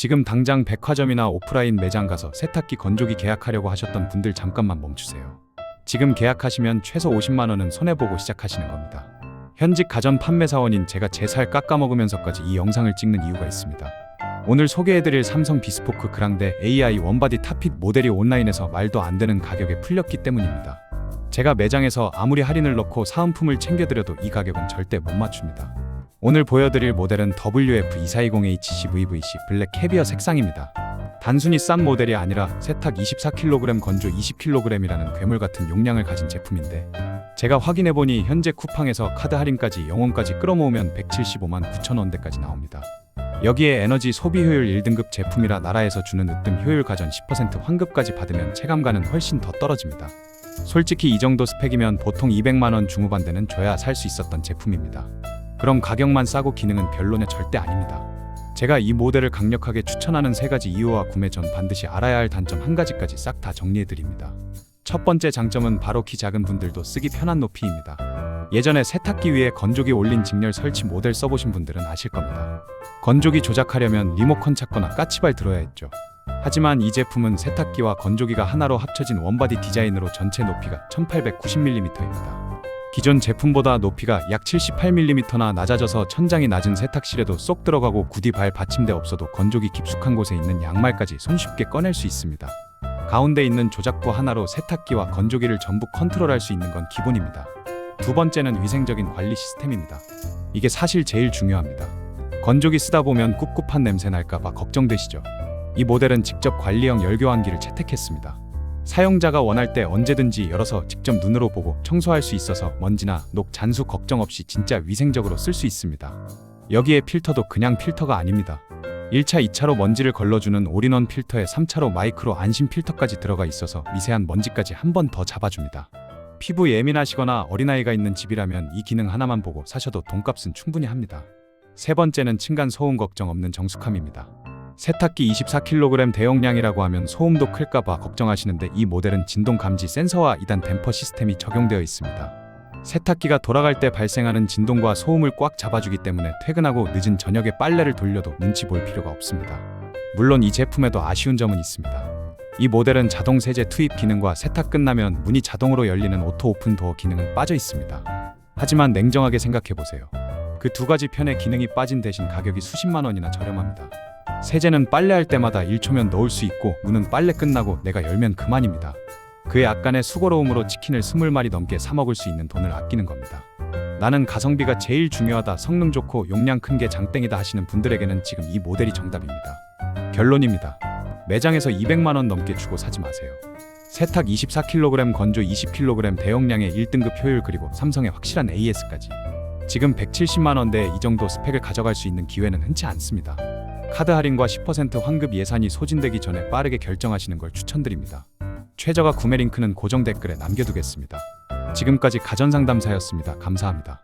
지금 당장 백화점이나 오프라인 매장 가서 세탁기 건조기 계약하려고 하셨던 분들 잠깐만 멈추세요. 지금 계약하시면 최소 50만 원은 손해보고 시작하시는 겁니다. 현직 가전 판매사원인 제가 제 살 깎아먹으면서까지 이 영상을 찍는 이유가 있습니다. 오늘 소개해드릴 삼성 비스포크 그랑데 AI 원바디 탑핏 모델이 온라인에서 말도 안 되는 가격에 풀렸기 때문입니다. 제가 매장에서 아무리 할인을 넣고 사은품을 챙겨드려도 이 가격은 절대 못 맞춥니다. 오늘 보여드릴 모델은 WF2420HC VVC 블랙 캐비어 색상입니다. 단순히 싼 모델이 아니라 세탁 24kg 건조 20kg이라는 괴물 같은 용량을 가진 제품인데 제가 확인해보니 현재 쿠팡에서 카드 할인까지 영원까지 끌어모으면 175만 9천 원대까지 나옵니다. 여기에 에너지 소비 효율 1등급 제품이라 나라에서 주는 으뜸 효율 가전 10% 환급까지 받으면 체감가는 훨씬 더 떨어집니다. 솔직히 이 정도 스펙이면 보통 200만 원 중후반대는 줘야 살 수 있었던 제품입니다. 그럼 가격만 싸고 기능은 별로냐 절대 아닙니다. 제가 이 모델을 강력하게 추천하는 세 가지 이유와 구매 전 반드시 알아야 할 단점 한 가지까지 싹 다 정리해 드립니다. 첫 번째 장점은 바로 키 작은 분들도 쓰기 편한 높이입니다. 예전에 세탁기 위에 건조기 올린 직렬 설치 모델 써보신 분들은 아실 겁니다. 건조기 조작하려면 리모컨 찾거나 까치발 들어야 했죠. 하지만 이 제품은 세탁기와 건조기가 하나로 합쳐진 원바디 디자인으로 전체 높이가 1890mm입니다. 기존 제품보다 높이가 약 78mm나 낮아져서 천장이 낮은 세탁실에도 쏙 들어가고 구디 발 받침대 없어도 건조기 깊숙한 곳에 있는 양말까지 손쉽게 꺼낼 수 있습니다. 가운데 있는 조작부 하나로 세탁기와 건조기를 전부 컨트롤할 수 있는 건 기본입니다. 두 번째는 위생적인 관리 시스템입니다. 이게 사실 제일 중요합니다. 건조기 쓰다 보면 꿉꿉한 냄새 날까봐 걱정되시죠? 이 모델은 직접 관리형 열교환기를 채택했습니다. 사용자가 원할 때 언제든지 열어서 직접 눈으로 보고 청소할 수 있어서 먼지나 녹 잔수 걱정 없이 진짜 위생적으로 쓸 수 있습니다. 여기에 필터도 그냥 필터가 아닙니다. 1차, 2차로 먼지를 걸러주는 올인원 필터에 3차로 마이크로 안심 필터까지 들어가 있어서 미세한 먼지까지 한 번 더 잡아줍니다. 피부 예민하시거나 어린아이가 있는 집이라면 이 기능 하나만 보고 사셔도 돈값은 충분히 합니다. 세 번째는 층간 소음 걱정 없는 정숙함입니다. 세탁기 24kg 대용량이라고 하면 소음도 클까봐 걱정하시는데 이 모델은 진동 감지 센서와 2단 댐퍼 시스템이 적용되어 있습니다. 세탁기가 돌아갈 때 발생하는 진동과 소음을 꽉 잡아주기 때문에 퇴근하고 늦은 저녁에 빨래를 돌려도 눈치 볼 필요가 없습니다. 물론 이 제품에도 아쉬운 점은 있습니다. 이 모델은 자동 세제 투입 기능과 세탁 끝나면 문이 자동으로 열리는 오토 오픈 도어 기능은 빠져 있습니다. 하지만 냉정하게 생각해 보세요. 그 두 가지 편의 기능이 빠진 대신 가격이 수십만 원이나 저렴합니다. 세제는 빨래할 때마다 1초면 넣을 수 있고 문은 빨래 끝나고 내가 열면 그만입니다. 그의 약간의 수고로움으로 치킨을 20마리 넘게 사 먹을 수 있는 돈을 아끼는 겁니다. 나는 가성비가 제일 중요하다, 성능 좋고 용량 큰 게 장땡이다 하시는 분들에게는 지금 이 모델이 정답입니다. 결론입니다. 매장에서 200만 원 넘게 주고 사지 마세요. 세탁 24kg 건조 20kg 대용량의 1등급 효율 그리고 삼성의 확실한 AS까지. 지금 170만 원대에 이 정도 스펙을 가져갈 수 있는 기회는 흔치 않습니다. 카드 할인과 10% 환급 예산이 소진되기 전에 빠르게 결정하시는 걸 추천드립니다. 최저가 구매 링크는 고정 댓글에 남겨두겠습니다. 지금까지 가전상담사였습니다. 감사합니다.